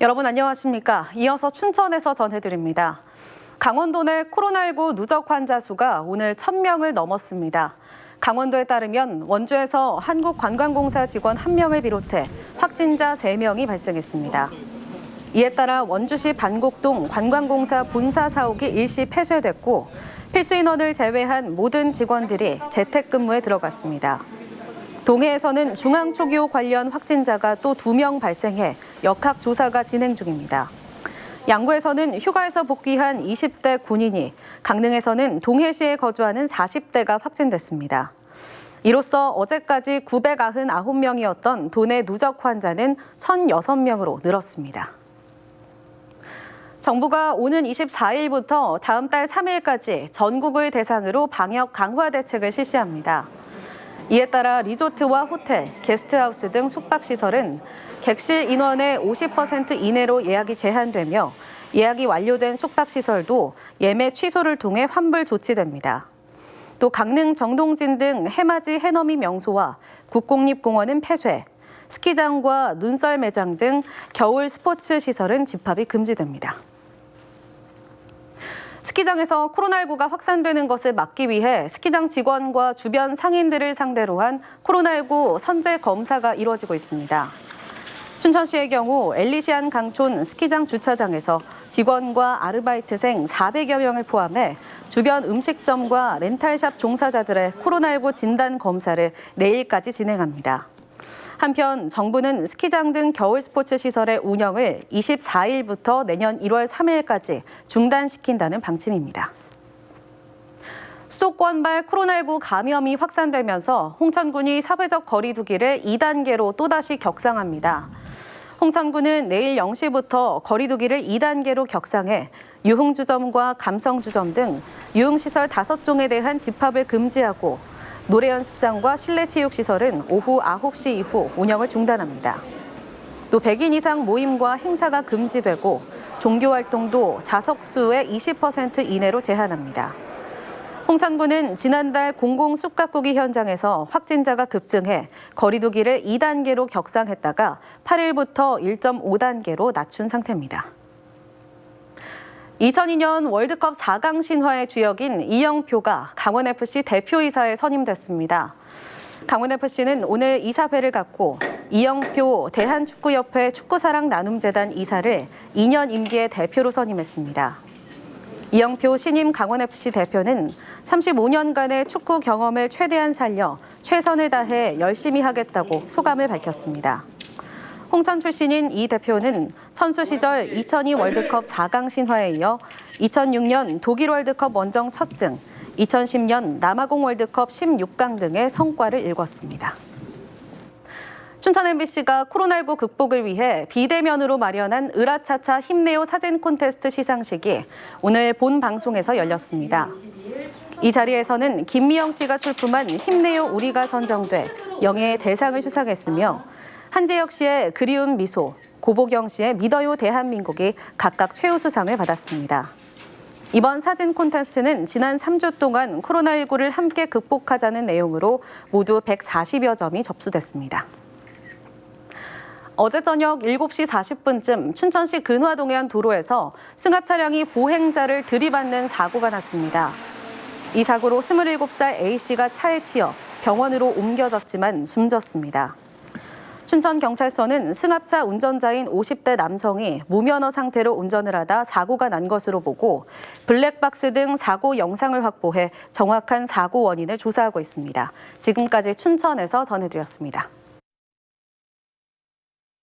여러분 안녕하십니까? 이어서 춘천에서 전해드립니다. 강원도 내 코로나19 누적 환자 수가 오늘 1000명을 넘었습니다. 강원도에 따르면 원주에서 한국관광공사 직원 1명을 비롯해 확진자 3명이 발생했습니다. 이에 따라 원주시 반곡동 관광공사 본사 사옥이 일시 폐쇄됐고 필수 인원을 제외한 모든 직원들이 재택근무에 들어갔습니다. 동해에서는 중앙초기호 관련 확진자가 또 두 명 발생해 역학 조사가 진행 중입니다. 양구에서는 휴가에서 복귀한 20대 군인이, 강릉에서는 동해시에 거주하는 40대가 확진됐습니다. 이로써 어제까지 999명이었던 도내 누적 환자는 1,006명으로 늘었습니다. 정부가 오는 24일부터 다음 달 3일까지 전국을 대상으로 방역 강화 대책을 실시합니다. 이에 따라 리조트와 호텔, 게스트하우스 등 숙박시설은 객실 인원의 50% 이내로 예약이 제한되며 예약이 완료된 숙박시설도 예매 취소를 통해 환불 조치됩니다. 또 강릉 정동진 등 해맞이 해넘이 명소와 국공립공원은 폐쇄, 스키장과 눈썰 매장 등 겨울 스포츠 시설은 집합이 금지됩니다. 스키장에서 코로나19가 확산되는 것을 막기 위해 스키장 직원과 주변 상인들을 상대로 한 코로나19 선제 검사가 이루어지고 있습니다. 춘천시의 경우 엘리시안 강촌 스키장 주차장에서 직원과 아르바이트생 400여 명을 포함해 주변 음식점과 렌탈샵 종사자들의 코로나19 진단 검사를 내일까지 진행합니다. 한편 정부는 스키장 등 겨울 스포츠 시설의 운영을 24일부터 내년 1월 3일까지 중단시킨다는 방침입니다. 수도권발 코로나19 감염이 확산되면서 홍천군이 사회적 거리두기를 2단계로 또다시 격상합니다. 홍천군은 내일 0시부터 거리두기를 2단계로 격상해 유흥주점과 감성주점 등 유흥시설 5종에 대한 집합을 금지하고 노래 연습장과 실내 체육 시설은 오후 9시 이후 운영을 중단합니다. 또 100인 이상 모임과 행사가 금지되고 종교 활동도 좌석 수의 20% 이내로 제한합니다. 홍천군은 지난달 공공 쑥갓구기 현장에서 확진자가 급증해 거리두기를 2단계로 격상했다가 8일부터 1.5단계로 낮춘 상태입니다. 2002년 월드컵 4강 신화의 주역인 이영표가 강원FC 대표이사에 선임됐습니다. 강원FC는 오늘 이사회를 갖고 이영표 대한축구협회 축구사랑 나눔재단 이사를 2년 임기의 대표로 선임했습니다. 이영표 신임 강원FC 대표는 35년간의 축구 경험을 최대한 살려 최선을 다해 열심히 하겠다고 소감을 밝혔습니다. 홍천 출신인 이 대표는 선수 시절 2002 월드컵 4강 신화에 이어 2006년 독일 월드컵 원정 첫 승, 2010년 남아공 월드컵 16강 등의 성과를 일궜습니다. 춘천 MBC가 코로나19 극복을 위해 비대면으로 마련한 으라차차 힘내요 사진 콘테스트 시상식이 오늘 본 방송에서 열렸습니다. 이 자리에서는 김미영 씨가 출품한 힘내요 우리가 선정돼 영예의 대상을 수상했으며 한재혁 씨의 그리운 미소, 고보경 씨의 믿어요 대한민국이 각각 최우수상을 받았습니다. 이번 사진 콘테스트는 지난 3주 동안 코로나19를 함께 극복하자는 내용으로 모두 140여 점이 접수됐습니다. 어제 저녁 7시 40분쯤 춘천시 근화동의 한 도로에서 승합 차량이 보행자를 들이받는 사고가 났습니다. 이 사고로 27살 A씨가 차에 치여 병원으로 옮겨졌지만 숨졌습니다. 춘천경찰서는 승합차 운전자인 50대 남성이 무면허 상태로 운전을 하다 사고가 난 것으로 보고 블랙박스 등 사고 영상을 확보해 정확한 사고 원인을 조사하고 있습니다. 지금까지 춘천에서 전해드렸습니다.